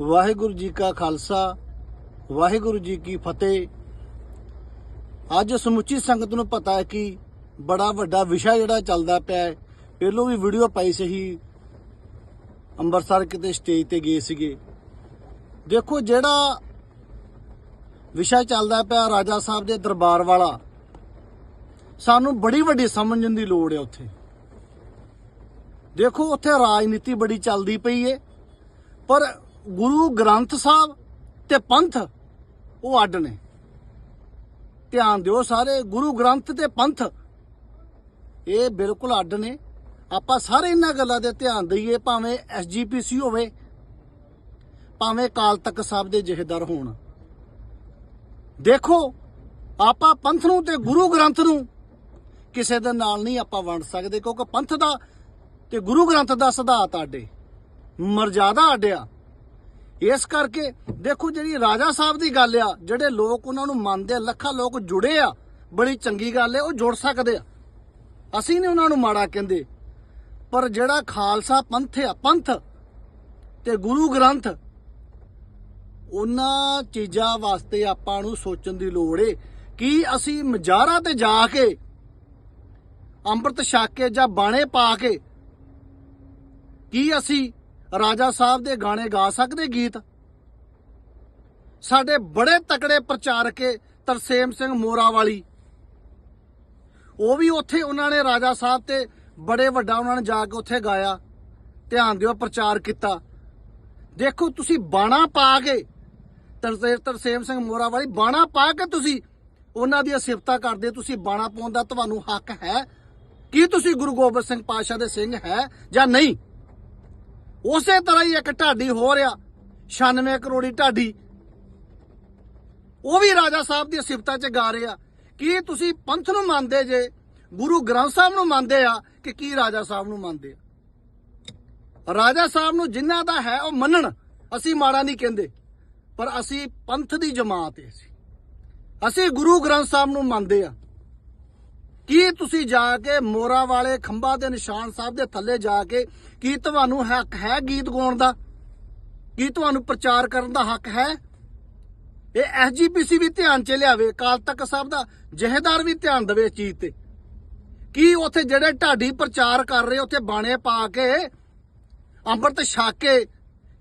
ਵਾਹਿਗੁਰੂ ਜੀ ਕਾ ਖਾਲਸਾ, ਵਾਹਿਗੁਰੂ ਜੀ ਕੀ ਫਤਿਹ। ਅੱਜ ਸਮੁੱਚੀ ਸੰਗਤ ਨੂੰ ਪਤਾ ਹੈ ਕਿ ਬੜਾ ਵੱਡਾ ਵਿਸ਼ਾ ਜਿਹੜਾ ਚੱਲਦਾ ਪਿਆ ਹੈ। ਪਹਿਲੋਂ ਵੀ ਵੀਡੀਓ ਪਾਈ ਸੀ ਅੰਮ੍ਰਿਤਸਰ ਕਿਤੇ ਸਟੇਜ ਤੇ ਗਏ ਸੀਗੇ। ਦੇਖੋ ਜਿਹੜਾ ਵਿਸ਼ਾ ਚੱਲਦਾ ਪਿਆ ਰਾਜਾ ਸਾਹਿਬ ਦੇ ਦਰਬਾਰ ਵਾਲਾ, ਸਾਨੂੰ ਬੜੀ ਵੱਡੀ ਸਮਝਣ ਦੀ ਲੋੜ ਹੈ ਉੱਥੇ। ਦੇਖੋ ਉੱਥੇ ਰਾਜਨੀਤੀ ਬੜੀ ਚੱਲਦੀ ਪਈ ਏ ਪਰ ਗੁਰੂ ਗ੍ਰੰਥ ਸਾਹਿਬ ਤੇ ਪੰਥ, ਉਹ ਅੱਡ ਨੇ। ਧਿਆਨ ਦਿਓ ਸਾਰੇ, ਗੁਰੂ ਗ੍ਰੰਥ ਤੇ ਪੰਥ, ਇਹ ਬਿਲਕੁਲ ਅੱਡ ਨੇ। ਆਪਾਂ ਸਾਰੇ ਇਹਨਾਂ ਗੱਲਾਂ ਦੇ ਧਿਆਨ ਦਈਏ, ਭਾਵੇਂ ਐਸਜੀਪੀਸੀ ਹੋਵੇ, ਭਾਵੇਂ ਕਾਲ ਤੱਕ ਸਾਹਿਬ ਦੇ ਜਹੇਦਾਰ ਹੋਣ। ਦੇਖੋ, ਆਪਾਂ ਪੰਥ ਨੂੰ ਤੇ ਗੁਰੂ ਗ੍ਰੰਥ ਨੂੰ ਕਿਸੇ ਦੇ ਨਾਲ ਨਹੀਂ ਆਪਾਂ ਵੰਡ ਸਕਦੇ, ਕਿਉਂਕਿ ਪੰਥ ਦਾ ਤੇ ਗੁਰੂ ਗ੍ਰੰਥ ਦਾ ਸਿਧਾਂਤ ਆਡੇ ਮਰਜ਼ਾਦਾ ਆਡਿਆ ਇਸ ਕਰਕੇ ਦੇਖੋ ਜਿਹੜੀ ਰਾਜਾ ਸਾਹਿਬ ਦੀ ਗੱਲ ਆ ਜਿਹੜੇ ਲੋਕ ਉਹਨਾਂ ਨੂੰ ਮੰਨਦੇ ਆ, ਲੱਖਾਂ ਲੋਕ ਜੁੜੇ ਆ ਬੜੀ ਚੰਗੀ ਗੱਲ ਹੈ ਉਹ ਜੁੜ ਸਕਦੇ ਆ। ਅਸੀਂ ਨਹੀਂ ਉਹਨਾਂ ਨੂੰ ਮਾੜਾ ਕਹਿੰਦੇ। ਪਰ ਜਿਹੜਾ ਖਾਲਸਾ ਪੰਥ ਆ ਪੰਥ ਤੇ ਗੁਰੂ ਗ੍ਰੰਥ ਉਹਨਾਂ ਚੀਜ਼ਾਂ ਵਾਸਤੇ ਆਪਾਂ ਨੂੰ ਸੋਚਣ ਦੀ ਲੋੜ ਏ ਕਿ ਅਸੀਂ ਮਜ਼ਾਰਾ ਤੇ ਜਾ ਕੇ ਅੰਮ੍ਰਿਤ ਛਕ ਕੇ ਜਾਂ ਬਾਣੇ ਪਾ ਕੇ ਕੀ ਅਸੀਂ ਰਾਜਾ ਸਾਹਿਬ ਦੇ ਗਾਣੇ ਗਾ ਸਕਦੇ ਗੀਤ? ਸਾਡੇ ਬੜੇ ਤਕੜੇ ਪ੍ਰਚਾਰਕ ਏ ਤਰਸੇਮ ਸਿੰਘ ਮੋਰਾ ਵਾਲੀ ਉਹ ਵੀ ਉੱਥੇ ਉਹਨਾਂ ਨੇ ਰਾਜਾ ਸਾਹਿਬ ਤੇ ਬੜੇ ਵੱਡਾ ਉਹਨਾਂ ਨੇ ਜਾ ਕੇ ਉੱਥੇ ਗਾਇਆ। ਧਿਆਨ ਦਿਓ ਪ੍ਰਚਾਰ ਕੀਤਾ। ਦੇਖੋ ਤੁਸੀਂ ਬਾਣਾ ਪਾ ਕੇ ਤਰਸੇਮ ਤਰਸੇਮ ਸਿੰਘ ਮੋਰਾ ਵਾਲੀ ਬਾਣਾ ਪਾ ਕੇ ਤੁਸੀਂ ਉਹਨਾਂ ਦੀਆਂ ਸਿਫਤਾਂ ਕਰਦੇ, ਤੁਸੀਂ ਬਾਣਾ ਪਾਉਣ ਦਾ ਤੁਹਾਨੂੰ ਹੱਕ ਹੈ? ਕੀ ਤੁਸੀਂ ਗੁਰੂ ਗੋਬਿੰਦ ਸਿੰਘ ਪਾਤਸ਼ਾਹ ਦੇ ਸਿੰਘ ਹੈ ਜਾਂ ਨਹੀਂ? ਉਸੇ ਤਰ੍ਹਾਂ ਹੀ ਇੱਕ ਢਾਡੀ ਹੋ ਰਿਹਾ 96 ਕਰੋੜੀ ਢਾਡੀ। ਉਹ ਵੀ ਰਾਜਾ ਸਾਹਿਬ ਦੀਆਂ ਸਿਫਤਾਂ 'ਚ ਗਾ ਰਹੇ ਆ ਕੀ ਤੁਸੀਂ ਪੰਥ ਨੂੰ ਮੰਨਦੇ ਜੇ, ਗੁਰੂ ਗ੍ਰੰਥ ਸਾਹਿਬ ਨੂੰ ਮੰਨਦੇ ਆ ਕਿ ਕੀ ਰਾਜਾ ਸਾਹਿਬ ਨੂੰ ਮੰਨਦੇ ਆ? ਰਾਜਾ ਸਾਹਿਬ ਨੂੰ ਜਿਨ੍ਹਾਂ ਦਾ ਹੈ ਉਹ ਮੰਨਣ, ਅਸੀਂ ਮਾੜਾ ਨਹੀਂ ਕਹਿੰਦੇ, ਪਰ ਅਸੀਂ ਪੰਥ ਦੀ ਜਮਾਤ ਹੈ ਅਸੀਂ। ਅਸੀਂ ਗੁਰੂ ਗ੍ਰੰਥ ਸਾਹਿਬ ਨੂੰ ਮੰਨਦੇ ਆ। ਕੀ ਤੁਸੀਂ ਜਾ ਕੇ ਮੋਰਾ ਵਾਲੇ ਖੰਭਾ ਦੇ ਨਿਸ਼ਾਨ ਸਾਹਿਬ ਦੇ ਥੱਲੇ ਜਾ ਕੇ ਕੀ ਤੁਹਾਨੂੰ ਹੱਕ ਹੈ ਗੀਤ ਗਾਉਣ ਦਾ? ਕੀ ਤੁਹਾਨੂੰ ਪ੍ਰਚਾਰ ਕਰਨ ਦਾ ਹੱਕ ਹੈ? ਇਹ ਐਸਜੀਪੀਸੀ ਵੀ ਧਿਆਨ ਚ ਲਿਆਵੇ ਕਾਲ ਤੱਕ ਸਾਹਿਬ ਦਾ ਜਹੇਦਾਰ ਵੀ ਧਿਆਨ ਦੇਵੇ ਇਸ ਚੀਜ਼ ਤੇ। ਕੀ ਉੱਥੇ ਜਿਹੜੇ ਢਾਡੀ ਪ੍ਰਚਾਰ ਕਰ ਰਹੇ, ਉੱਥੇ ਬਾਣੇ ਪਾ ਕੇ, ਅੰਮ੍ਰਿਤ ਛਕ ਕੇ,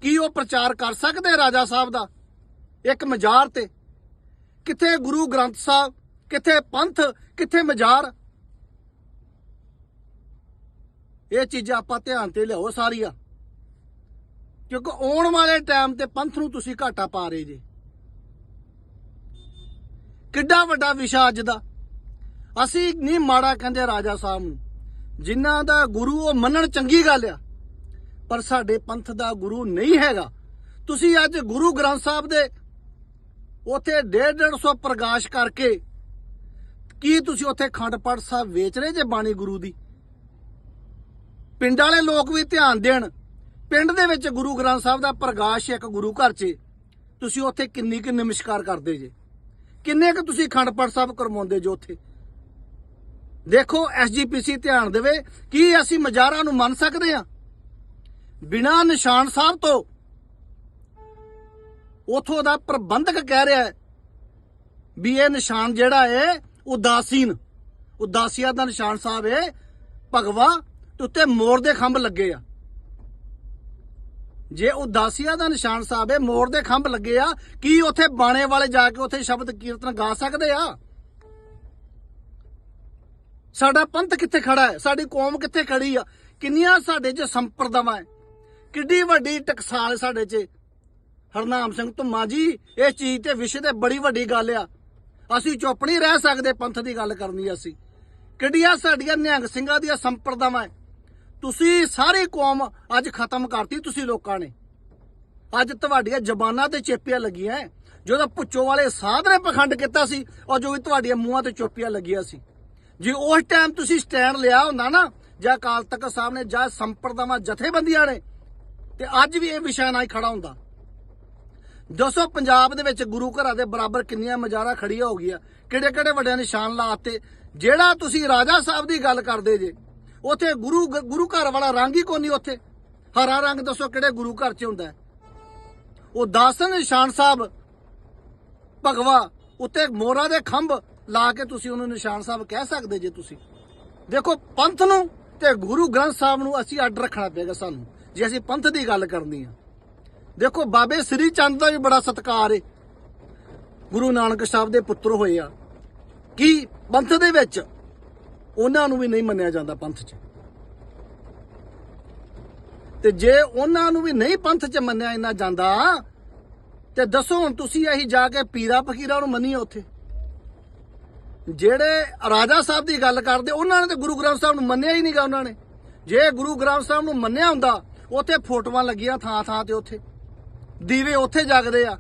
ਕੀ ਉਹ ਪ੍ਰਚਾਰ ਕਰ ਸਕਦੇ ਰਾਜਾ ਸਾਹਿਬ ਦਾ? ਇੱਕ ਮਜ਼ਾਰ ਤੇ। ਕਿੱਥੇ ਗੁਰੂ ਗ੍ਰੰਥ ਸਾਹਿਬ ਕਿੱਥੇ ਪੰਥ, ਕਿੱਥੇ ਮਜ਼ਾਰ? ਇਹ ਚੀਜ਼ਾਂ ਆਪਾਂ ਧਿਆਨ ਤੇ ਲਿਆਓ ਸਾਰੀਆਂ। ਕਿਉਂਕਿ ਆਉਣ ਵਾਲੇ ਟਾਈਮ ਤੇ ਪੰਥ ਨੂੰ ਤੁਸੀਂ ਘਾਟਾ ਪਾ ਰਹੇ ਜੇ। ਕਿੱਡਾ ਵੱਡਾ ਵਿਸ਼ਾ ਅੱਜ ਦਾ। ਅਸੀਂ ਨਹੀਂ ਮਾੜਾ ਕਹਿੰਦੇ ਰਾਜਾ ਸਾਹਿਬ ਨੂੰ। ਜਿਨ੍ਹਾਂ ਦਾ ਗੁਰੂ ਉਹ ਮੰਨਣ ਚੰਗੀ ਗੱਲ ਆ। ਪਰ ਸਾਡੇ ਪੰਥ ਦਾ ਗੁਰੂ ਨਹੀਂ ਹੈਗਾ। ਤੁਸੀਂ ਅੱਜ ਗੁਰੂ ਗ੍ਰੰਥ ਸਾਹਿਬ ਦੇ ਉਥੇ 150 ਪ੍ਰਕਾਸ਼ ਕਰਕੇ ਕੀ ਤੁਸੀਂ ਉੱਥੇ ਖੰਡ ਪਾਠ ਸਾਹਿਬ ਵੇਚ ਰਹੇ ਜੇ ਬਾਣੀ ਗੁਰੂ ਦੀ? ਪਿੰਡ ਵਾਲੇ ਲੋਕ ਵੀ ਧਿਆਨ ਦੇਣ। ਪਿੰਡ ਦੇ ਵਿੱਚ ਗੁਰੂ ਗ੍ਰੰਥ ਸਾਹਿਬ ਦਾ ਪ੍ਰਕਾਸ਼ ਇੱਕ ਗੁਰੂ ਘਰ 'ਚ ਤੁਸੀਂ ਉੱਥੇ ਕਿੰਨੀ ਕਿ ਨਮਸਕਾਰ ਕਰਦੇ ਜੇ? ਕਿੰਨੇ ਕੁ ਤੁਸੀਂ ਖੰਡ ਪਾਠ ਸਾਹਿਬ ਕਰਵਾਉਂਦੇ ਜੋ ਉੱਥੇ? ਦੇਖੋ ਐਸਜੀਪੀਸੀ ਧਿਆਨ ਦੇਵੇ, ਕੀ ਅਸੀਂ ਮਜ਼ਾਰਾਂ ਨੂੰ ਮੰਨ ਸਕਦੇ ਹਾਂ? ਬਿਨਾ ਨਿਸ਼ਾਨ ਸਾਹਿਬ ਤੋਂ ਉਥੋਂ ਦਾ ਪ੍ਰਬੰਧਕ ਕਹਿ ਰਿਹਾ ਵੀ ਇਹ ਨਿਸ਼ਾਨ ਜਿਹੜਾ ਹੈ ਉਦਾਸੀਨ। ਉਦਾਸੀਆ ਦਾ ਨਿਸ਼ਾਨ ਸਾਹਿਬ ਹੈ ਭਗਵਾ ਤੇ ਉੱਤੇ ਮੋਰ ਦੇ ਖੰਭ ਲੱਗੇ ਆ। ਜੇ ਉਦਾਸੀਆ ਦਾ ਨਿਸ਼ਾਨ ਸਾਹਿਬ ਹੈ ਮੋਰ ਦੇ ਖੰਭ ਲੱਗੇ ਆ, ਕੀ ਉੱਥੇ ਬਾਣੇ ਵਾਲੇ ਜਾ ਕੇ ਉੱਥੇ ਸ਼ਬਦ ਕੀਰਤਨ ਗਾ ਸਕਦੇ ਆ? ਸਾਡਾ ਪੰਥ ਕਿੱਥੇ ਖੜਾ ਹੈ? ਸਾਡੀ ਕੌਮ ਕਿੱਥੇ ਖੜੀ ਆ? ਕਿੰਨੀਆਂ ਸਾਡੇ 'ਚ ਸੰਪਰਦਾਵਾਂ ਹੈ ਕਿੱਡੀ ਵੱਡੀ ਟਕਸਾਲ ਸਾਡੇ 'ਚ। ਹਰਨਾਮ ਸਿੰਘ ਧੁੰਮਾ ਜੀ, ਇਸ ਚੀਜ਼ ਤੇ ਵਿਸ਼ੇ ਤੇ ਬੜੀ ਵੱਡੀ ਗੱਲ ਆ। ਅਸੀਂ ਚੁੱਪ ਨਹੀਂ ਰਹਿ ਸਕਦੇ ਪੰਥ ਦੀ ਗੱਲ ਕਰਨੀ ਅਸੀਂ। ਕਿੱਡੀਆਂ ਸਾਡੀਆਂ ਨਿਹੰਗ ਸਿੰਘਾਂ ਦੀਆਂ ਸੰਪਰਦਾਵਾਂ ਹੈ ਤੁਸੀਂ ਸਾਰੀ ਕੌਮ ਅੱਜ ਖਤਮ ਕਰਤੀ ਤੁਸੀਂ ਲੋਕਾਂ ਨੇ। ਅੱਜ ਤੁਹਾਡੀਆਂ ਜ਼ਬਾਨਾਂ ਤੇ ਚੇਪੀਆਂ ਲੱਗੀਆਂ ਹੈ। ਜਦੋਂ ਪੁੱਛੋ ਵਾਲੇ ਸਾਧ ਨੇ ਪਖੰਡ ਕੀਤਾ ਸੀ, ਔਰ ਜੋ ਵੀ ਤੁਹਾਡੀਆਂ ਮੂੰਹਾਂ ਤੇ ਚੋਪੀਆਂ ਲੱਗੀਆਂ ਸੀ। ਜੇ ਉਸ ਟਾਈਮ ਤੁਸੀਂ ਸਟੈਂਡ ਲਿਆ ਹੁੰਦਾ ਨਾ, ਜਾਂ ਅਕਾਲ ਤਖਤ ਸਾਹਿਬ ਨੇ ਜਾਂ ਸੰਪਰਦਾਵਾਂ ਜਥੇਬੰਦੀਆਂ ਨੇ, ਤੇ ਅੱਜ ਵੀ ਇਹ ਵਿਸ਼ਾ ਨਾਲ ਹੀ ਖੜਾ ਹੁੰਦਾ। ਦੱਸੋ ਪੰਜਾਬ ਦੇ ਵਿੱਚ ਗੁਰੂ ਘਰਾਂ ਦੇ ਬਰਾਬਰ ਕਿੰਨੀਆਂ ਮਜ਼ਾਰਾਂ ਖੜੀਆਂ ਹੋ ਗਈਆਂ, ਕਿਹੜੇ ਕਿਹੜੇ ਵੱਡੇ ਨਿਸ਼ਾਨ ਲਾਤੇ, ਜਿਹੜਾ ਤੁਸੀਂ ਰਾਜਾ ਸਾਹਿਬ ਦੀ ਗੱਲ ਕਰਦੇ ਜੇ, ਉਥੇ ਗੁਰੂ ਗੁਰੂ ਘਰ ਵਾਲਾ ਰੰਗ ਹੀ ਕੋਈ ਨਹੀਂ ਉੱਥੇ। ਹਰਾ ਰੰਗ ਦੱਸੋ ਕਿਹੜੇ ਗੁਰੂ ਘਰ 'ਚ ਹੁੰਦਾ ਉਹ ਦਾਸਨ ਨਿਸ਼ਾਨ ਸਾਹਿਬ, ਭਗਵਾ, ਉੱਤੇ ਮੋਰਾ ਦੇ ਖੰਭ ਲਾ ਕੇ ਤੁਸੀਂ ਉਹਨੂੰ ਨਿਸ਼ਾਨ ਸਾਹਿਬ ਕਹਿ ਸਕਦੇ ਜੇ ਤੁਸੀਂ। ਦੇਖੋ, ਪੰਥ ਨੂੰ ਤੇ ਗੁਰੂ ਗ੍ਰੰਥ ਸਾਹਿਬ ਨੂੰ ਅਸੀਂ ਅੱਡ ਰੱਖਣਾ ਪਏਗਾ ਸਾਨੂੰ, ਜੇ ਅਸੀਂ ਪੰਥ ਦੀ ਗੱਲ ਕਰਨੀ ਆ। ਦੇਖੋ ਬਾਬੇ ਸ੍ਰੀ ਚੰਦ ਦਾ ਵੀ ਬੜਾ ਸਤਿਕਾਰ ਏ। ਗੁਰੂ ਨਾਨਕ ਸਾਹਿਬ ਦੇ ਪੁੱਤਰ ਹੋਏ ਆ। ਕੀ ਪੰਥ ਦੇ ਵਿੱਚ ਉਹਨਾਂ ਨੂੰ ਵੀ ਨਹੀਂ ਮੰਨਿਆ ਜਾਂਦਾ ਪੰਥ 'ਚ? ਤੇ ਜੇ ਉਹਨਾਂ ਨੂੰ ਵੀ ਨਹੀਂ ਪੰਥ 'ਚ ਮੰਨਿਆ ਇੰਨਾ ਜਾਂਦਾ, ਤੇ ਦੱਸੋ ਹੁਣ ਤੁਸੀਂ ਇਹੀ ਜਾ ਕੇ ਪੀਰਾ ਫਕੀਰਾ ਨੂੰ ਮੰਨੀਏ ਉੱਥੇ? ਜਿਹੜੇ ਰਾਜਾ ਸਾਹਿਬ ਦੀ ਗੱਲ ਕਰਦੇ, ਉਹਨਾਂ ਨੇ ਤੇ ਗੁਰੂ ਗ੍ਰੰਥ ਸਾਹਿਬ ਨੂੰ ਮੰਨਿਆ ਹੀ ਨਹੀਂਗਾ ਉਹਨਾਂ ਨੇ। ਜੇ ਗੁਰੂ ਗ੍ਰੰਥ ਸਾਹਿਬ ਨੂੰ ਮੰਨਿਆ ਹੁੰਦਾ, ਉੱਥੇ ਫੋਟੋਆਂ ਲੱਗੀਆਂ ਥਾਂ ਥਾਂ ਤੇ ਉੱਥੇ। ਦੀਵੇ ਉੱਥੇ ਜਗਦੇ ਆ।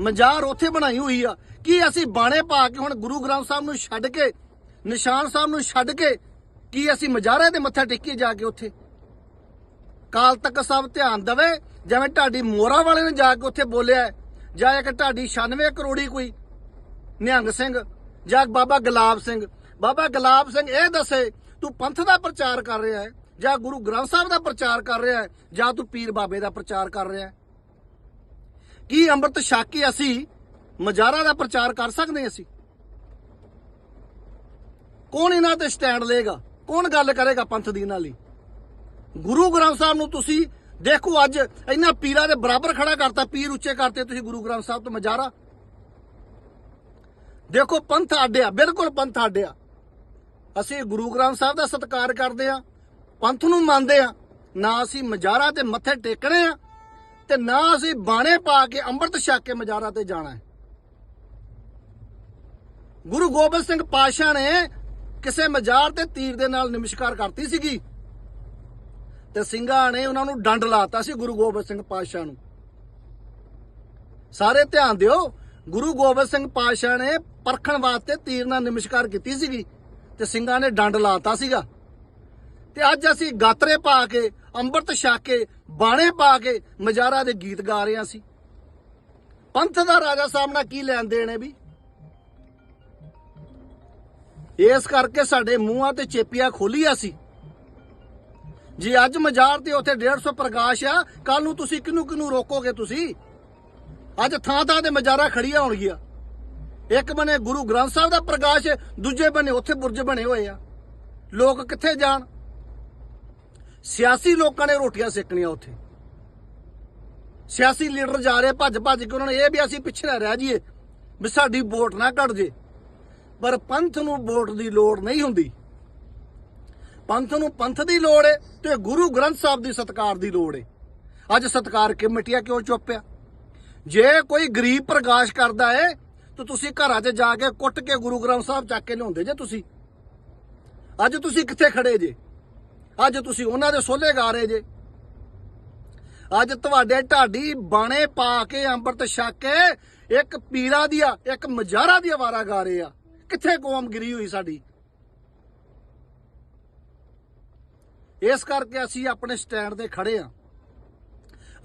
ਮਜ਼ਾਰ ਉੱਥੇ ਬਣਾਈ ਹੋਈ ਆ। ਕੀ ਅਸੀਂ ਬਾਣੇ ਪਾ ਕੇ ਹੁਣ ਗੁਰੂ ਗ੍ਰੰਥ ਸਾਹਿਬ ਨੂੰ ਛੱਡ ਕੇ, ਨਿਸ਼ਾਨ ਸਾਹਿਬ ਨੂੰ ਛੱਡ ਕੇ, ਕੀ ਅਸੀਂ ਮਜ਼ਾਰੇ ਦੇ ਮੱਥਾ ਟੇਕੀਏ ਜਾ ਕੇ ਉੱਥੇ? ਕਾਲ ਤੱਕ ਸਭ ਧਿਆਨ ਦਵੇ, ਜਿਵੇਂ ਢਾਡੀ ਮੋਰਾ ਵਾਲੇ ਨੇ ਜਾ ਕੇ ਉੱਥੇ ਬੋਲਿਆ ਜਾਂ ਇੱਕ ਢਾਡੀ 96 ਕਰੋੜੀ ਕੋਈ, ਨਿਹੰਗ ਸਿੰਘ, ਜਾਂ ਬਾਬਾ ਗੁਲਾਬ ਸਿੰਘ। ਬਾਬਾ ਗੁਲਾਬ ਸਿੰਘ ਇਹ ਦੱਸੇ, ਤੂੰ ਪੰਥ ਦਾ ਪ੍ਰਚਾਰ ਕਰ ਰਿਹਾ ਹੈ। ਜਾਂ ਗੁਰੂ ਗ੍ਰੰਥ ਸਾਹਿਬ ਦਾ ਪ੍ਰਚਾਰ ਕਰ ਰਿਹਾ ਹੈ, ਜਾਂ ਤੂੰ ਪੀਰ ਬਾਬੇ ਦਾ ਪ੍ਰਚਾਰ ਕਰ ਰਿਹਾ ਹੈ? ਕੀ ਅੰਮ੍ਰਿਤ ਛਕ ਕੇ ਅਸੀਂ ਮਜਾਰਾ ਦਾ ਪ੍ਰਚਾਰ ਕਰ ਸਕਦੇ ਅਸੀਂ? ਕੌਣ ਇਹਨਾਂ ਤੇ ਸਟੈਂਡ ਲਏਗਾ? ਕੌਣ ਗੱਲ ਕਰੇਗਾ ਪੰਥ ਦੀ ਨਾਲ ਹੀ ਗੁਰੂ ਗ੍ਰੰਥ ਸਾਹਿਬ ਨੂੰ ਤੁਸੀਂ ਦੇਖੋ ਅੱਜ ਇਹਨਾਂ ਪੀਰਾਂ ਦੇ ਬਰਾਬਰ ਖੜਾ ਕਰਤਾ, ਪੀਰ ਉੱਚੇ ਕਰਤੇ, ਤੁਸੀਂ ਗੁਰੂ ਗ੍ਰੰਥ ਸਾਹਿਬ ਤੋਂ ਮਜਾਰਾ। ਦੇਖੋ ਪੰਥ ਆਡਿਆ, ਬਿਲਕੁਲ ਪੰਥ ਆਡਿਆ। ਅਸੀਂ ਗੁਰੂ ਗ੍ਰੰਥ ਸਾਹਿਬ ਦਾ ਸਤਿਕਾਰ ਕਰਦੇ ਆ ਪੰਥ ਨੂੰ ਮੰਨਦੇ ਆ, ਨਾ ਅਸੀਂ ਮਜਾਰਾ ਤੇ ਮੱਥੇ ਟੇਕਣੇ ਆ, ਤੇ ਨਾ ਅਸੀਂ ਬਾਣੇ ਪਾ ਕੇ ਅੰਮ੍ਰਿਤ ਛਕ ਕੇ ਮਜਾਰਾ ਤੇ ਜਾਣਾ ਹੈ। ਗੁਰੂ ਗੋਬਿੰਦ ਸਿੰਘ ਪਾਤਸ਼ਾਹ ਨੇ ਕਿਸੇ ਮਜ਼ਾਰ ਤੇ ਤੀਰ ਦੇ ਨਾਲ ਨਮਸਕਾਰ ਕਰਤੀ ਸੀਗੀ, ਤੇ ਸਿੰਘਾਂ ਨੇ ਉਹਨਾਂ ਨੂੰ ਡੰਡ ਲਾਤਾ ਸੀ ਗੁਰੂ ਗੋਬਿੰਦ ਸਿੰਘ ਪਾਤਸ਼ਾਹ ਨੂੰ। ਸਾਰੇ ਧਿਆਨ ਦਿਓ, ਗੁਰੂ ਗੋਬਿੰਦ ਸਿੰਘ ਪਾਤਸ਼ਾਹ ਨੇ ਪਰਖਣ ਵਾਸਤੇ ਤੀਰ ਨਾਲ ਨਮਸਕਾਰ ਕੀਤੀ ਸੀਗੀ, ਤੇ ਸਿੰਘਾਂ ਨੇ ਡੰਡ ਲਾਤਾ ਸੀਗਾ। ਤੇ ਅੱਜ ਅਸੀਂ ਗਾਤਰੇ ਪਾ ਕੇ, ਅੰਮ੍ਰਿਤ ਛਕ ਕੇ, ਬਾਣੇ ਪਾ ਕੇ ਮਜ਼ਾਰਾ ਦੇ ਗੀਤ ਗਾ ਰਹੇ ਹਾਂ ਅਸੀਂ। ਪੰਥ ਦਾ ਰਾਜਾ ਸਾਹਿਬ ਨਾਲ ਕੀ ਲੈਣ ਦੇਣ ਹੈ ਵੀ? ਇਸ ਕਰਕੇ ਸਾਡੇ ਮੂੰਹਾਂ ਤੇ ਚੇਪੀਆਂ ਖੋਲੀਆਂ ਸੀ। ਜੇ ਅੱਜ ਮਜ਼ਾਰ ਤੇ ਉੱਥੇ 150 ਪ੍ਰਕਾਸ਼ ਆ ਕੱਲ ਨੂੰ ਤੁਸੀਂ ਕਿਹਨੂੰ ਕਿਹਨੂੰ ਰੋਕੋਗੇ ਤੁਸੀਂ? ਅੱਜ ਥਾਂ ਥਾਂ ਤੇ ਮਜ਼ਾਰਾ ਖੜੀਆਂ ਹੋਣਗੀਆਂ। ਇੱਕ ਬਨੇ ਗੁਰੂ ਗ੍ਰੰਥ ਸਾਹਿਬ ਦਾ ਪ੍ਰਕਾਸ਼, ਦੂਜੇ ਬਨੇ ਉੱਥੇ ਬੁਰਜ ਬਣੇ ਹੋਏ ਆ। ਲੋਕ ਕਿੱਥੇ ਜਾਣ? ਸਿਆਸੀ ਲੋਕਾਂ ਨੇ ਰੋਟੀਆਂ ਸੇਕਣੀਆਂ ਉੱਥੇ। ਸਿਆਸੀ ਲੀਡਰ ਜਾ ਰਹੇ, ਭੱਜ ਭੱਜ ਕੇ ਉਹਨਾਂ ਨੇ ਇਹ ਵੀ ਅਸੀਂ ਪਿੱਛੇ ਨਾ ਰਹਿ ਜਾਈਏ ਵੀ ਸਾਡੀ ਵੋਟ ਨਾ ਘਟ ਜੇ। ਪਰ ਪੰਥ ਨੂੰ ਵੋਟ ਦੀ ਲੋੜ ਨਹੀਂ ਹੁੰਦੀ। ਪੰਥ ਨੂੰ ਪੰਥ ਦੀ ਲੋੜ ਹੈ ਤੇ ਗੁਰੂ ਗ੍ਰੰਥ ਸਾਹਿਬ ਦੀ ਸਤਕਾਰ ਦੀ ਲੋੜ ਹੈ ਅੱਜ ਸਤਕਾਰ ਕਮੇਟੀਆਂ ਕਿਉਂ ਚੁੱਪ ਆ ਜੇ ਕੋਈ ਗਰੀਬ ਪ੍ਰਕਾਸ਼ ਕਰਦਾ ਹੈ ਤਾਂ ਤੁਸੀਂ ਘਰਾਂ 'ਚ ਜਾ ਕੇ ਕੁੱਟ ਕੇ ਗੁਰੂ ਗ੍ਰੰਥ ਸਾਹਿਬ ਚੱਕ ਕੇ ਲਿਆਉਂਦੇ ਜੇ ਤੁਸੀਂ। ਅੱਜ ਤੁਸੀਂ ਕਿੱਥੇ ਖੜੇ ਜੇ? ਅੱਜ ਤੁਸੀਂ ਉਹਨਾਂ ਦੇ ਸੋਲੇ ਗਾ ਰਹੇ ਜੇ। ਅੱਜ ਤੁਹਾਡੇ ਢਾਡੀ ਬਾਣੇ ਪਾ ਕੇ ਅੰਮ੍ਰਿਤ ਛਕ ਕੇ ਇੱਕ ਪੀਰਾ ਦੀਆਂ, ਇੱਕ ਮਜਾਰਾ ਦੀ ਆਵਾਰਾ ਗਾ ਰਹੇ ਆ। ਕਿੱਥੇ ਕੌਮ ਗਿਰੀ ਹੋਈ ਸਾਡੀ? ਇਸ ਕਰਕੇ ਅਸੀਂ ਆਪਣੇ ਸਟੈਂਡ ਤੇ ਖੜੇ ਆ।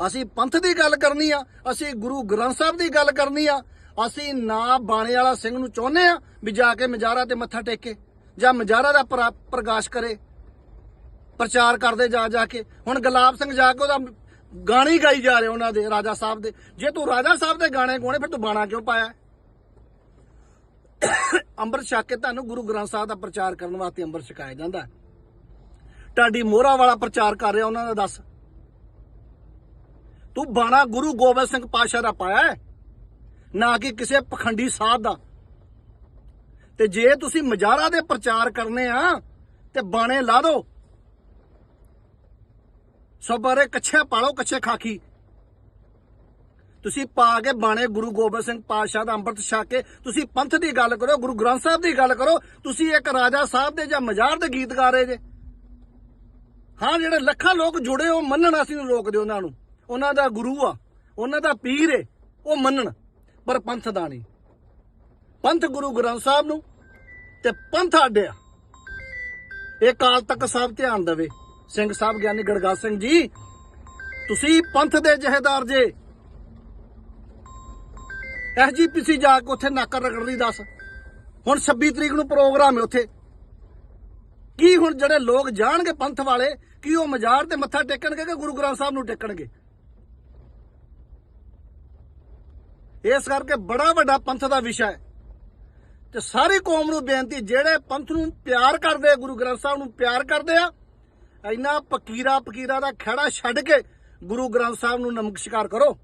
ਅਸੀਂ ਪੰਥ ਦੀ ਗੱਲ ਕਰਨੀ ਆ, ਅਸੀਂ ਗੁਰੂ ਗ੍ਰੰਥ ਸਾਹਿਬ ਦੀ ਗੱਲ ਕਰਨੀ ਆ, ਅਸੀਂ ਨਾ ਬਾਣੇ ਵਾਲਾ ਸਿੰਘ ਨੂੰ ਚਾਹੁੰਦੇ ਆ ਵੀ ਜਾ ਕੇ ਮਜਾਰਾ ਤੇ ਮੱਥਾ ਟੇਕੇ, ਜਾਂ ਮਜਾਰਾ ਦਾ ਪ੍ਰਾ- ਪ੍ਰਕਾਸ਼ ਕਰੇ। ਪ੍ਰਚਾਰ ਕਰਦੇ ਜਾ ਜਾ ਕੇ। ਹੁਣ ਗੁਲਾਬ ਸਿੰਘ ਜਾ ਕੇ ਉਹਦਾ ਗਾਣੇ ਗਾਈ ਜਾ ਰਹੇ ਉਹਨਾਂ ਦੇ, ਰਾਜਾ ਸਾਹਿਬ ਦੇ। ਜੇ ਤੂੰ ਰਾਜਾ ਸਾਹਿਬ ਦੇ ਗਾਣੇ ਗਾਉਣੇ, ਫਿਰ ਤੂੰ ਬਾਣਾ ਕਿਉਂ ਪਾਇਆ? ਅੰਮ੍ਰਿਤ ਛਕ ਕੇ ਤੁਹਾਨੂੰ ਗੁਰੂ ਗ੍ਰੰਥ ਸਾਹਿਬ ਦਾ ਪ੍ਰਚਾਰ ਕਰਨ ਵਾਸਤੇ ਅੰਮ੍ਰਿਤ ਛਕਾਇਆ ਜਾਂਦਾ ਹੈ। ਤੁਹਾਡੀ ਮੋਹਰਾ ਵਾਲਾ ਪ੍ਰਚਾਰ ਕਰ ਰਿਹਾ ਉਹਨਾਂ ਦਾ ਦੱਸ। ਤੂੰ ਬਾਣਾ ਗੁਰੂ ਗੋਬਿੰਦ ਸਿੰਘ ਪਾਸ਼ਾ ਦਾ ਪਾਇਆ ਨਾ ਕਿ ਕਿਸੇ ਪਖੰਡੀ ਸਾਧ ਦਾ। ਤੇ ਜੇ ਤੁਸੀਂ ਮਜਾਰਾ ਦੇ ਪ੍ਰਚਾਰ ਕਰਨੇ ਆ, ਤੇ ਬਾਣੇ ਲਾ ਦਿਓ। ਸੋ ਸੋਬਾਰੇ ਕੱਛੇ ਪਾਲੋ, ਕੱਛੇ ਖਾਕੀ ਤੁਸੀਂ ਪਾ ਕੇ ਬਾਣੇ ਗੁਰੂ ਗੋਬਿੰਦ ਸਿੰਘ ਪਾਤਸ਼ਾਹ ਦਾ ਅੰਮ੍ਰਿਤ ਛਕ ਕੇ, ਤੁਸੀਂ ਪੰਥ ਦੀ ਗੱਲ ਕਰੋ ਗੁਰੂ ਗ੍ਰੰਥ ਸਾਹਿਬ ਦੀ ਗੱਲ ਕਰੋ ਤੁਸੀਂ ਇੱਕ ਰਾਜਾ ਸਾਹਿਬ ਦੇ ਜਾਂ ਮਜ਼ਾਰ ਦੇ ਗੀਤ ਗਾ ਰਹੇ ਜੇ। ਹਾਂ, ਜਿਹੜੇ ਲੱਖਾਂ ਲੋਕ ਜੁੜੇ ਉਹ ਮੰਨਣ ਅਸੀਂ ਨੂੰ ਰੋਕਦੇ ਉਹਨਾਂ ਨੂੰ। ਉਹਨਾਂ ਦਾ ਗੁਰੂ ਆ, ਉਹਨਾਂ ਦਾ ਪੀਰ ਏ, ਉਹ ਮੰਨਣ, ਪਰ ਪੰਥ ਦਾ ਨਹੀਂ। ਪੰਥ ਗੁਰੂ ਗ੍ਰੰਥ ਸਾਹਿਬ ਨੂੰ ਤੇ ਪੰਥ ਆਡਿਆ ਇਹ ਕਾਲ ਤੱਕ ਸਾਹਿਬ ਧਿਆਨ ਦੇਵੇ। ਸਿੰਘ ਸਾਹਿਬ ਗਿਆਨੀ ਗੜਗਾ ਸਿੰਘ ਜੀ ਤੁਸੀਂ ਪੰਥ ਦੇ ਜਹੇਦਾਰ ਜੇ। ਐਸਜੀਪੀਸੀ ਜਾ ਕੇ ਉੱਥੇ ਨਾਕਾ ਰਗੜਦੀ ਦੱਸ। ਹੁਣ 26 ਤਰੀਕ ਨੂੰ ਪ੍ਰੋਗਰਾਮ ਹੈ ਉੱਥੇ। ਕੀ ਹੁਣ ਜਿਹੜੇ ਲੋਕ ਜਾਣਗੇ ਪੰਥ ਵਾਲੇ ਕੀ ਉਹ ਮਜ਼ਾਰ ਤੇ ਮੱਥਾ ਟੇਕਣਗੇ ਕਿ ਗੁਰੂ ਗ੍ਰੰਥ ਸਾਹਿਬ ਨੂੰ ਟੇਕਣਗੇ? ਇਸ ਕਰਕੇ ਬੜਾ ਵੱਡਾ ਪੰਥ ਦਾ ਵਿਸ਼ਾ ਹੈ। ਤੇ ਸਾਰੀ ਕੌਮ ਨੂੰ ਬੇਨਤੀ ਜਿਹੜੇ ਪੰਥ ਨੂੰ ਪਿਆਰ ਕਰਦੇ ਆ, ਗੁਰੂ ਗ੍ਰੰਥ ਸਾਹਿਬ ਨੂੰ ਪਿਆਰ ਕਰਦੇ ਆ ਇੰਨਾ ਪਕੀਰਾ ਫਕੀਰਾ ਦਾ ਖੜਾ ਛੱਡ ਕੇ ਗੁਰੂ ਗ੍ਰੰਥ ਸਾਹਿਬ ਨੂੰ ਨਮਸਕਾਰ ਕਰੋ।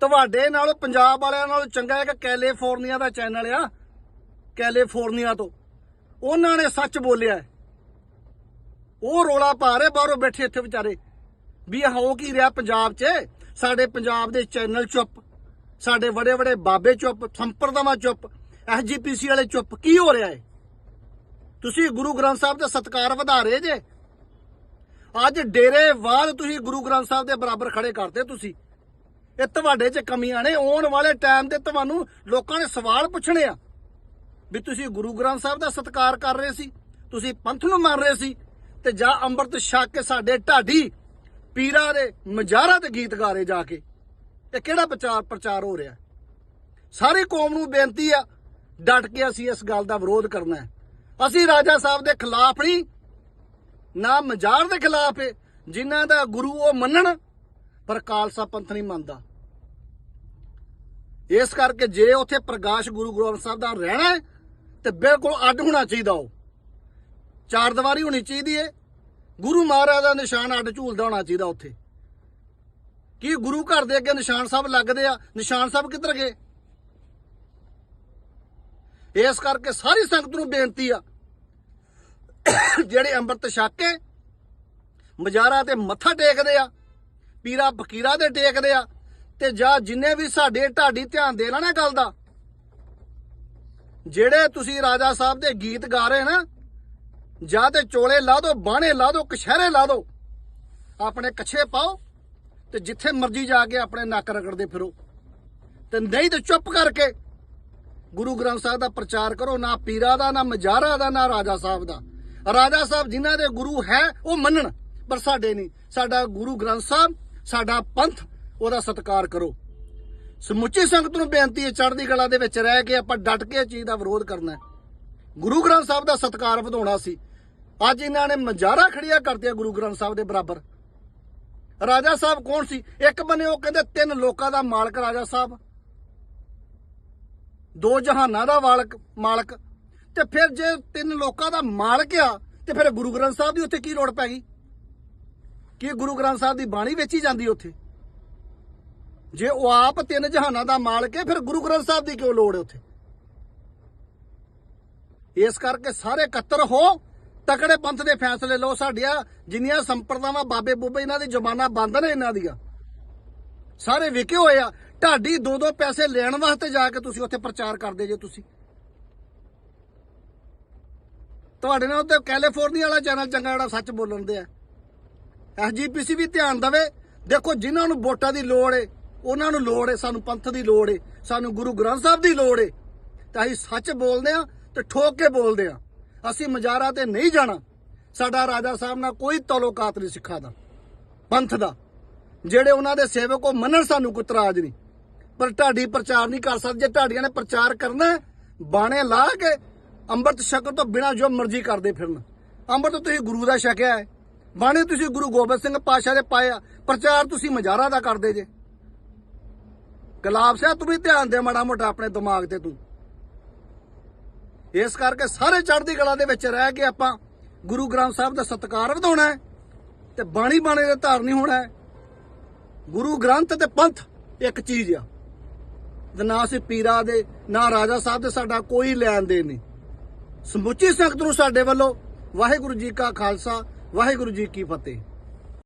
ਤੁਹਾਡੇ ਨਾਲ, ਪੰਜਾਬ ਵਾਲਿਆਂ ਨਾਲ ਚੰਗਾ ਹੈ ਕਿ ਕੈਲੀਫੋਰਨੀਆ ਦਾ ਚੈਨਲ ਆ, ਕੈਲੀਫੋਰਨੀਆ ਤੋਂ। ਉਹਨਾਂ ਨੇ ਸੱਚ ਬੋਲਿਆ ਉਹ ਰੋਲਾ ਪਾ ਰਹੇ, ਬਾਹਰੋਂ ਬੈਠੇ ਇੱਥੇ ਵਿਚਾਰੇ। ਵੀ ਇਹ ਹੋ ਕੀ ਰਿਹਾ ਪੰਜਾਬ 'ਚ? ਸਾਡੇ ਪੰਜਾਬ ਦੇ ਚੈਨਲ ਚੁੱਪ। ਸਾਡੇ ਵੱਡੇ ਵੱਡੇ ਬਾਬੇ ਚੁੱਪ ਸੰਪਰਦਾਵਾਂ ਚੁੱਪ। ਐਸਜੀਪੀਸੀ ਵਾਲੇ ਚੁੱਪ। ਕੀ ਹੋ ਰਿਹਾ ਹੈ? ਤੁਸੀਂ ਗੁਰੂ ਗ੍ਰੰਥ ਸਾਹਿਬ ਦਾ ਸਤਕਾਰ ਵਧਾ ਰਹੇ ਜੇ। ਅੱਜ ਡੇਰੇ ਬਾਅਦ ਤੁਸੀਂ ਗੁਰੂ ਗ੍ਰੰਥ ਸਾਹਿਬ ਦੇ ਬਰਾਬਰ ਖੜੇ ਕਰਦੇ ਤੁਸੀਂ। ਇਹ ਤੁਹਾਡੇ 'ਚ ਕਮੀਆਂ ਨੇ, ਆਉਣ ਵਾਲੇ ਟਾਈਮ ਤੇ ਤੁਹਾਨੂੰ ਲੋਕਾਂ ਨੇ ਸਵਾਲ ਪੁੱਛਣੇ ਆ ਵੀ ਤੁਸੀਂ ਗੁਰੂ ਗ੍ਰੰਥ ਸਾਹਿਬ ਦਾ ਸਤਕਾਰ ਕਰ ਰਹੇ ਸੀ, ਤੁਸੀਂ ਪੰਥ ਨੂੰ ਮੰਨ ਰਹੇ ਸੀ ਤੇ ਜਾਂ ਅੰਮ੍ਰਿਤ ਛਕ ਕੇ ਸਾਡੇ ਢਾਡੀ ਪੀਰਾਂ ਦੇ ਮਜਾਰਾ ਤੇ ਗੀਤ ਗਾ ਰਹੇ ਜਾ ਕੇ। ਇਹ ਕਿਹੜਾ ਪ੍ਰਚਾਰ ਪ੍ਰਚਾਰ ਹੋ ਰਿਹਾ? ਸਾਰੀ ਕੌਮ ਨੂੰ ਬੇਨਤੀ ਆ, ਡਟ ਕੇ ਅਸੀਂ ਇਸ ਗੱਲ ਦਾ ਵਿਰੋਧ ਕਰਨਾ ਹੈ। ਅਸੀਂ ਰਾਜਾ ਸਾਹਿਬ ਦੇ ਖਿਲਾਫ ਨਹੀਂ, ਨਾ ਮਜ਼ਾਰ ਦੇ ਖਿਲਾਫ ਹੈ ਜਿਨ੍ਹਾਂ ਦਾ ਗੁਰੂ ਉਹ ਮੰਨਣ, ਪਰ ਖਾਲਸਾ ਪੰਥ ਨਹੀਂ ਮੰਨਦਾ। ਇਸ ਕਰਕੇ ਜੇ ਉੱਥੇ ਪ੍ਰਕਾਸ਼ ਗੁਰੂ ਗ੍ਰੰਥ ਸਾਹਿਬ ਦਾ ਰਹਿਣਾ ਹੈ ਤੇ ਬਿਲਕੁਲ ਅੱਡ ਹੋਣਾ ਚਾਹੀਦਾ ਉਹ। ਚਾਰ ਦੀਵਾਰੀ ਹੋਣੀ ਚਾਹੀਦੀ ਹੈ ਗੁਰੂ ਮਹਾਰਾਜ ਦਾ ਨਿਸ਼ਾਨ ਅੱਡ ਝੂਲਦਾ ਹੋਣਾ ਚਾਹੀਦਾ ਉੱਥੇ। ਕੀ ਗੁਰੂ ਘਰ ਦੇ ਅੱਗੇ ਨਿਸ਼ਾਨ ਸਾਹਿਬ ਲੱਗਦੇ ਆ? ਨਿਸ਼ਾਨ ਸਾਹਿਬ ਕਿੱਧਰ ਗਏ? ਇਸ ਕਰਕੇ ਸਾਰੀ ਸੰਗਤ ਨੂੰ ਬੇਨਤੀ ਆ ਜਿਹੜੇ ਅੰਮ੍ਰਿਤ ਛਕ ਕੇ ਮਜ਼ਾਰਾਂ ਤੇ ਮੱਥਾ ਟੇਕਦੇ ਆ, ਪੀਰਾ ਫਕੀਰਾ ਦੇ ਟੇਕਦੇ ਆ, ਤੇ ਜਾਂ ਜਿੰਨੇ ਵੀ ਸਾਡੇ ਢਾਡੀ ਧਿਆਨ ਦੇ ਨਾ ਗੱਲ ਦਾ, ਜਿਹੜੇ ਤੁਸੀਂ ਰਾਜਾ ਸਾਹਿਬ ਦੇ ਗੀਤ ਗਾ ਰਹੇ ਨਾ, ਜਾਂ ਤੇ ਚੋਲੇ ਲਾ ਦੋ, ਬਾਣੇ ਲਾ ਦੋ ਕਸ਼ਹਿਰੇ ਲਾ ਦੋ, ਆਪਣੇ ਕੱਛੇ ਪਾਓ, ਤੇ ਜਿੱਥੇ ਮਰਜ਼ੀ ਜਾ ਕੇ ਆਪਣੇ ਨੱਕ ਰਗੜਦੇ ਫਿਰੋ, ਤੇ ਨਹੀਂ ਤੇ ਚੁੱਪ ਕਰਕੇ ਗੁਰੂ ਗ੍ਰੰਥ ਸਾਹਿਬ ਦਾ ਪ੍ਰਚਾਰ ਕਰੋ, ਨਾ ਪੀਰਾ ਦਾ, ਨਾ ਮਜਾਰਾ ਦਾ, ਨਾ ਰਾਜਾ ਸਾਹਿਬ ਦਾ। ਰਾਜਾ ਸਾਹਿਬ ਜਿਨ੍ਹਾਂ ਦੇ ਗੁਰੂ ਹੈ, ਉਹ ਮੰਨਣ। ਪਰ ਸਾਡੇ ਨਹੀਂ। ਸਾਡਾ ਗੁਰੂ ਗ੍ਰੰਥ ਸਾਹਿਬ, ਸਾਡਾ ਪੰਥ, ਉਹਦਾ ਸਤਿਕਾਰ ਕਰੋ। ਸਮੁੱਚੀ ਸੰਗਤ ਨੂੰ ਬੇਨਤੀ ਹੈ, ਚੜ੍ਹਦੀ ਕਲਾ ਦੇ ਵਿੱਚ ਰਹਿ ਕੇ ਆਪਾਂ ਡਟ ਕੇ ਚੀਜ਼ ਦਾ ਵਿਰੋਧ ਕਰਨਾ ਹੈ। ਗੁਰੂ ਗ੍ਰੰਥ ਸਾਹਿਬ ਦਾ ਸਤਿਕਾਰ ਵਧਾਉਣਾ ਸੀ। ਅੱਜ ਇਹਨਾਂ ਨੇ ਮਜਾਰਾ ਖੜੀਆਂ ਕਰਤੀਆਂ ਗੁਰੂ ਗ੍ਰੰਥ ਸਾਹਿਬ ਦੇ ਬਰਾਬਰ। ਰਾਜਾ ਸਾਹਿਬ ਕੌਣ ਸੀ? ਇੱਕ ਬੰਨੇ ਉਹ ਕਹਿੰਦੇ, ਤਿੰਨ ਲੋਕਾਂ ਦਾ ਮਾਲਕ ਰਾਜਾ ਸਾਹਿਬ। ਦੋ ਜਹਾਨਾਂ ਦਾ ਮਾਲਕ ਮਾਲਕ। ਤੇ ਫਿਰ ਜੇ ਤਿੰਨ ਲੋਕਾਂ ਦਾ ਮਾਲਕ ਆ, ਤੇ ਫਿਰ ਗੁਰੂ ਗ੍ਰੰਥ ਸਾਹਿਬ ਦੀ ਉੱਥੇ ਕੀ ਲੋੜ ਪੈ ਗਈ? ਕੀ ਗੁਰੂ ਗ੍ਰੰਥ ਸਾਹਿਬ ਦੀ ਬਾਣੀ ਵੇਚੀ ਜਾਂਦੀ ਉੱਥੇ? ਜੇ ਉਹ ਆਪ ਤਿੰਨ ਜਹਾਨਾਂ ਦਾ ਮਾਲਕ ਹੈ, ਫਿਰ ਗੁਰੂ ਗ੍ਰੰਥ ਸਾਹਿਬ ਦੀ ਕਿਉਂ ਲੋੜ ਹੈ ਉੱਥੇ? ਇਸ ਕਰਕੇ ਸਾਰੇ ਇਕੱਤਰ ਹੋ, ਤਕੜੇ ਪੰਥ ਦੇ ਫੈਸਲੇ ਲਓ ਸਾਡੀਆਂ, ਜਿੰਨੀਆਂ ਸੰਪਰਦਾਵਾਂ ਬਾਬੇ ਬੁੱਬੇ ਇਹਨਾਂ ਦੀ ਜ਼ਬਾਨਾਂ ਬੰਦ ਨੇ ਇਹਨਾਂ ਦੀਆਂ। ਸਾਰੇ ਵਿਕੇ ਹੋਏ ਆ। ਢਾਡੀ ਦੋ ਦੋ ਪੈਸੇ ਲੈਣ ਵਾਸਤੇ ਜਾ ਕੇ ਤੁਸੀਂ ਉੱਥੇ ਪ੍ਰਚਾਰ ਕਰਦੇ ਜੇ ਤੁਸੀਂ। ਤੁਹਾਡੇ ਨਾਲ ਤੇ ਕੈਲੀਫੋਰਨੀਆ ਵਾਲਾ ਚੈਨਲ ਚੰਗਾ ਜਿਹੜਾ ਸੱਚ ਬੋਲਣ ਦੇ ਆ ਐਸਜੀਪੀਸੀ ਵੀ ਧਿਆਨ ਦੇਵੇ। ਦੇਖੋ, ਜਿਨ੍ਹਾਂ ਨੂੰ ਵੋਟਾਂ ਦੀ ਲੋੜ ਏ, ਉਹਨਾਂ ਨੂੰ ਲੋੜ ਏ, ਸਾਨੂੰ ਪੰਥ ਦੀ ਲੋੜ ਏ, ਸਾਨੂੰ ਗੁਰੂ ਗ੍ਰੰਥ ਸਾਹਿਬ ਦੀ ਲੋੜ ਏ। ਤਾਂ ਅਸੀਂ ਸੱਚ ਬੋਲਦੇ ਆ ਤੇ ਠੋਕ ਕੇ ਬੋਲਦੇ ਆ। ਅਸੀਂ ਮਜ਼ਾਰਾ ਤੇ ਨਹੀਂ ਜਾਣਾ। ਸਾਡਾ ਰਾਜਾ ਸਾਹਿਬ ਨਾਲ ਕੋਈ ਤਲੋਕਾਤ ਨਹੀਂ ਸਿੱਖਾਂ ਦਾ ਪੰਥ ਦਾ। ਜਿਹੜੇ ਉਹਨਾਂ ਦੇ ਸੇਵਕ ਉਹ ਮੰਨਣ ਸਾਨੂੰ ਕੋਈ ਇਤਰਾਜ਼ ਨਹੀਂ। ਪਰ ਢਾਡੀ ਪ੍ਰਚਾਰ ਨਹੀਂ ਕਰ ਸਕਦੇ। ਜੇ ਢਾਡੀਆਂ ਨੇ ਪ੍ਰਚਾਰ ਕਰਨਾ ਬਾਣੇ ਲਾ ਕੇ ਅੰਮ੍ਰਿਤ ਛਕਣ ਤੋਂ ਬਿਨਾ ਜੋ ਮਰਜ਼ੀ ਕਰਦੇ ਫਿਰਨ। ਅੰਮ੍ਰਿਤ ਤੁਸੀਂ ਗੁਰੂ ਦਾ ਛਕਿਆ ਹੈ। ਬਾਣੀ ਤੁਸੀਂ ਗੁਰੂ ਗੋਬਿੰਦ ਸਿੰਘ ਪਾਸ਼ਾ ਦੇ ਪਾਏ ਆ। ਪ੍ਰਚਾਰ ਤੁਸੀਂ ਮਜ਼ਾਰਾ ਦਾ ਕਰਦੇ ਜੇ। ਗੁਲਾਬ ਸਾਹਿਬ ਤੂੰ ਵੀ ਧਿਆਨ ਦੇ ਮਾੜਾ ਮੋਟਾ ਆਪਣੇ ਦਿਮਾਗ ਤੇ ਤੂੰ। ਇਸ ਕਰਕੇ ਸਾਰੇ ਚੜ੍ਹਦੀ ਕਲਾ ਦੇ ਵਿੱਚ ਰਹਿ ਕੇ ਆਪਾਂ ਗੁਰੂ ਗ੍ਰੰਥ ਸਾਹਿਬ ਦਾ ਸਤਿਕਾਰ ਵਧਾਉਣਾ ਹੈ ਤੇ ਬਾਣੀ ਬਾਣੇ ਦੇ ਧਾਰਨੀ ਹੋਣਾ ਹੈ। ਗੁਰੂ ਗ੍ਰੰਥ ਤੇ ਪੰਥ ਇੱਕ ਚੀਜ਼ ਆ। ਨਾ ਅਸੀਂ ਪੀਰਾ ਦੇ, ਨਾ ਰਾਜਾ ਸਾਹਿਬ ਦੇ ਸਾਡਾ ਕੋਈ ਲੈਣ ਦੇਣ ਨਹੀਂ। ਸਮੁੱਚੀ ਸੰਗਤ ਨੂੰ ਸਾਡੇ ਵੱਲੋਂ ਵਾਹਿਗੁਰੂ ਜੀ ਕਾ ਖਾਲਸਾ ਵਾਹਿਗੁਰੂ ਜੀ ਕੀ ਫਤਿਹ।